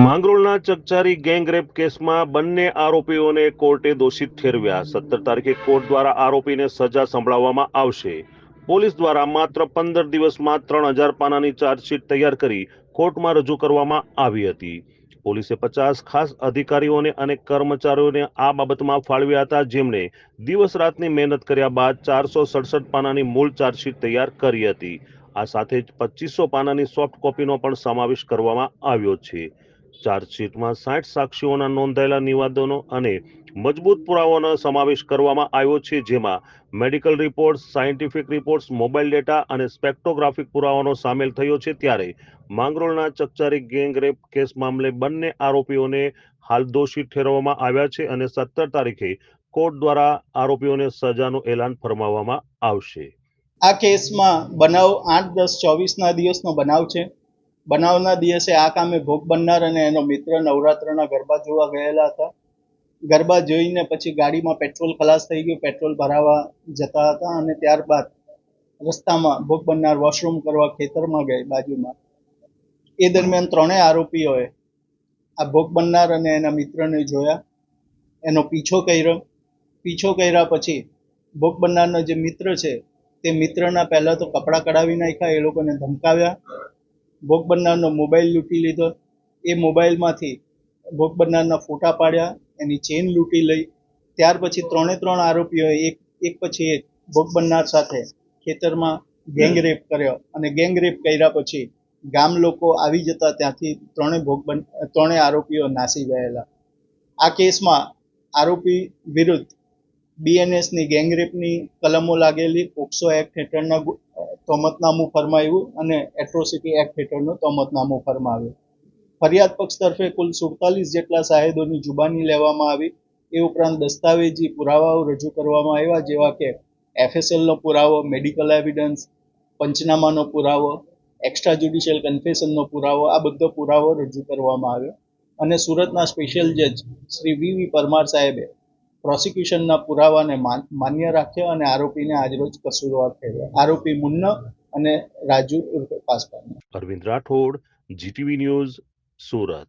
માંગરોળના ચકચારી gangrape કેસમાં બંને આરોપીઓને કોર્ટે દોષિત ઠેરવ્યા. સત્તર તારીખે કોર્ટ દ્વારા આરોપીને સજા સંભળાવવામાં આવશે. પોલીસ દ્વારા માત્ર પંદર દિવસમાં ત્રણ હજાર પાનાની ચાર્જશીટ તૈયાર કરી કોર્ટમાં રજૂ કરવામાં આવી હતી. પોલીસે પચાસ ખાસ અધિકારીઓને અને કર્મચારીઓને આ બાબતમાં ફાળવ્યા હતા. જેમણે દિવસ રાતની મહેનત કર્યા બાદ ચારસો સડસઠ પાનાની મૂળ ચાર્જશીટ તૈયાર કરી હતી. આ સાથે જ પચીસો પાનાની સોફ્ટ કોપીનો પણ સમાવેશ કરવામાં આવ્યો છે. ચાર્જશીટમાં સાઠ સાક્ષીઓના નોંધાયેલા નિવેદનો અને મજબૂત પુરાવાનો સમાવેશ કરવામાં આવ્યો છે, જેમાં medical reports, scientific reports mobile data અને સ્પેક્ટોગ્રાફિક પુરાવાનો સામેલ થયો છે. ત્યારે માંગરોળના ચકચારી ગેંગ કેસ મામલે બંને આરોપીઓને હાલ દોષી ઠેરવવામાં આવ્યા છે અને સત્તર તારીખે કોર્ટ દ્વારા આરોપીઓને સજાનું એલાન ફરમાવવામાં આવશે. આ કેસમાં બનાવ આઠ દસ ચોવીસના દિવસનો બનાવ છે. બનાવના દિવસે આ કામે ભોગ બનનાર અને એનો મિત્ર નવરાત્રના ગરબા જોવા ગયેલા હતા. ગરબા જોઈને પછી ગાડીમાં પેટ્રોલ ખલાસ થઈ ગયું. પેટ્રોલ ભરાવા જતા હતા અને ત્યારબાદ રસ્તામાં ભોગ બનનાર વોશરૂમ કરવા ખેતરમાં ગઈ બાજુમાં. એ દરમિયાન ત્રણેય આરોપીઓએ આ ભોગ બનનાર અને એના મિત્રને જોયા. એનો પીછો કર્યો. પીછો કર્યા પછી ભોગ બનનારનો જે મિત્ર છે તે મિત્રના પહેલાં તો કપડાં કઢાવી નાખ્યા. એ લોકોને ધમકાવ્યા. ભોગ બનનારનો મોબાઈલ લૂંટી લીધો. એ મોબાઈલમાંથી ભોગ બનનારના ફોટા પાડ્યા, એની ચેન લૂંટી લઈ. ત્યાર પછી ત્રણે ત્રણ આરોપીઓએ એક એક પછી એક ભોગ બનનાર સાથે ખેતરમાં ગેંગરેપ કર્યો અને ગેંગરેપ કર્યા પછી ગામ લોકો આવી જતા ત્યાંથી ત્રણે ભોગ બન, ત્રણે આરોપીઓ નાસી ગયેલા. આ કેસમાં આરોપી વિરુદ્ધ બીએનએસની ગેંગરેપની કલમો લાગેલી. પોક્સો એક્ટ હેઠળના તોમતનામું ફરમાવ્યું અને એટ્રોસિટી એક્ટ હેઠળનું તોમતનામું ફરમાવ્યું. ફરિયાદ પક્ષ તરફે કુલ સુડતાલીસ જેટલા સાહેદોની જુબાની લેવામાં આવી. એ ઉપરાંત દસ્તાવેજી પુરાવાઓ રજૂ કરવામાં આવ્યા, જેવા કે એફએસએલનો પુરાવો મેડિકલ એવિડન્સ પંચનામાનો પુરાવો એક્સ્ટ્રા જ્યુડિશિયલ કન્ફેશનનો પુરાવો, આ બધો પુરાવો રજૂ કરવામાં આવ્યો. અને સુરતના સ્પેશિયલ જજ શ્રી વી વી પરમાર સાહેબે પ્રોસિક્યુશનના પુરાવાને માન- માન્ય રાખ્યો અને આરોપીને આજરોજ કસૂરવાર ઠેરવ્યા આરોપી મુન્ન અને રાજુ પાસવાન અરવિંદ રાઠોડ, જીટીવી ન્યૂઝ, સુરત.